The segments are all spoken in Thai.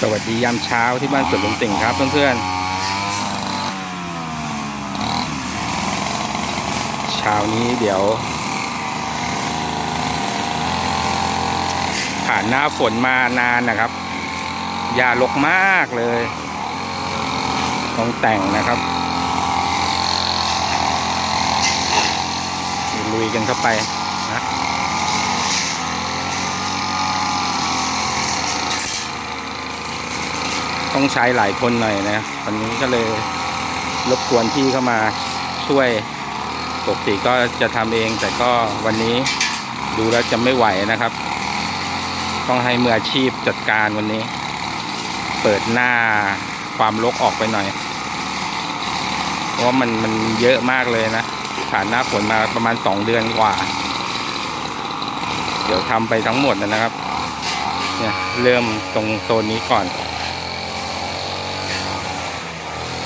สวัสดียามเช้าที่บ้านสวนลุงติ่งครับเพื่อนๆ เช้านี้เดี๋ยว ผ่านหน้าฝนมานานนะครับยาลกมากเลย ต้องแต่งนะครับลุยกันเข้าไปนะ ต้องใช้หลายคนหน่อยนะวันนี้ก็เลยรบกวนพี่เข้ามาช่วยปกติก็จะทำเอง แต่ก็วันนี้ดูแล้วจะไม่ไหวนะครับ ต้องให้มืออาชีพจัดการวันนี้ เปิดหน้าความรกออกไปหน่อยเพราะมันมันเยอะมากเลยนะผ่านหน้าฝนมาประมาณสองเดือนกว่า เดี๋ยวทำไปทั้งหมดนะครับ เนี่ยเริ่มตรงโซนนี้ก่อน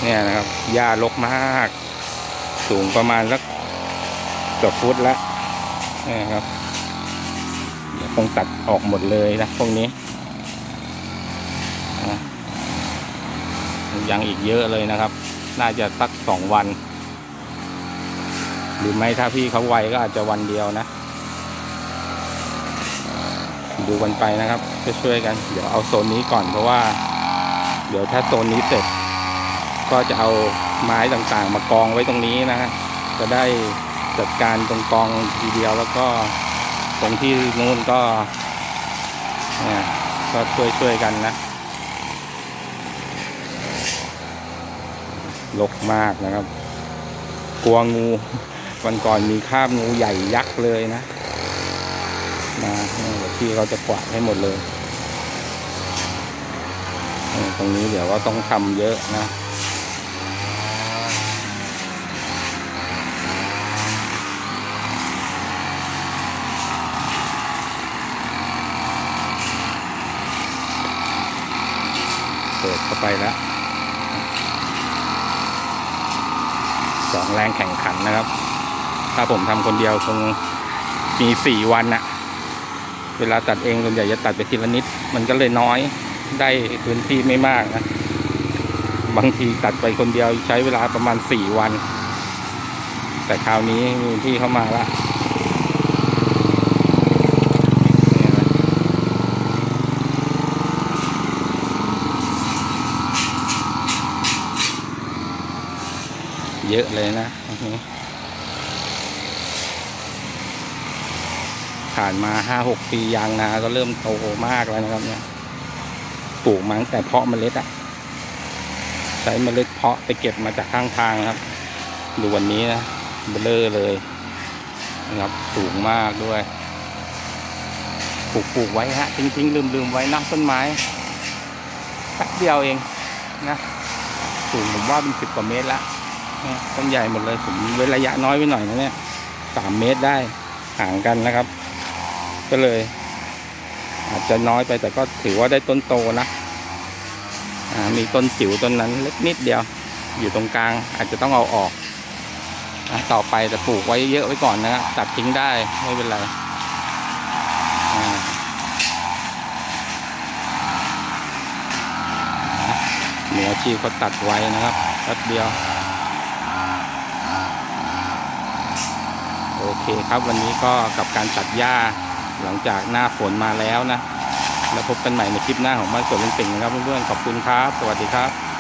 เนี่ยนะครับหญ้ารกมาก สูงประมาณสักเกือบฟุตแล้วนี่ครับเดี๋ยวต้องตัดออกหมดเลยนะพวกนี้ยังอีกเยอะเลยนะครับ น่าจะสักสองวัน หรือไม่ถ้าพี่เขาไวก็อาจจะวันเดียวนะ ดูกันไปนะครับช่วยๆกัน เดี๋ยวเอาโซนนี้ก่อนเพราะว่า เดี๋ยวถ้าโซนนี้เสร็จ ก็จะเอาไม้ต่างๆ มากองไว้ตรงนี้นะฮะจะได้จัดการตรงกองทีเดียวแล้วก็ตรงที่นู่นก็เนี่ยก็ช่วยๆกันนะลกมากนะครับ กลัวงู วันก่อนมีคาบงูใหญ่ยักษ์เลยนะมาเนี่เดี๋ยวพี่เขาจะกวาดให้หมดเลย ตรงนี้เดี๋ยวก็ต้องทำเยอะนะ เปิดเข้าไปแล้วสองแรงแข่งขันนะครับ ถ้าผมทำคนเดียวคงมีสี่วันนะเวลาตัดเองส่วนใหญ่จะตัดไปทีละนิด มันก็เลยน้อยได้พื้นที่ไม่มากนะ บางทีตัดไปคนเดียวใช้เวลาประมาณสี่วัน แต่คราวนี้มีที่เข้ามาแล้วเนี่ยนะ เยอะเลยนะผ่านมาห้าหกปียางนาก็เริ่มโตมากแล้วนะครับ เนี่ยปลูกมั้งแต่เพาะเมล็ดอะใช้เมล็ดเพาะไปเก็บมาจากข้างทางครับ ดูวันนี้นะเบลอเลยนะครับสูงมากด้วยปลูกปลูกไว้ฮะทิ้งทิ้งลืมลืมไว้นะต้นไม้แป๊บเดียวเองนะสูงผมว่าเป็นสิบกว่าเมตรละ ต้นใหญ่หมดเลยผมเว้นระยะน้อยไปหน่อยนะเนี่ยสามเมตรได้ห่างกันนะครับ ก็เลย อาจจะน้อยไปแต่ก็ถือว่าได้ต้นโตนะมีต้นจิ๋วต้นนั้นเล็กนิดเดียว อยู่ตรงกลาง อาจจะต้องเอาออกอต่อไปแต่ปลูกไว้เยอะไว้ก่อนนะตัดทิ้งได้ไม่เป็นไรอ่ามืออาชีพเขาตัดไว้นะครับแป๊บเดียว โอเคครับวันนี้ก็กับการตัดหญ้าหลังจากหน้าฝนมาแล้วนะ แล้วพบกันใหม่ในคลิปหน้าของบ้านสวนลุงติ่งนะครับเพื่อนๆขอบคุณครับ สวัสดีครับ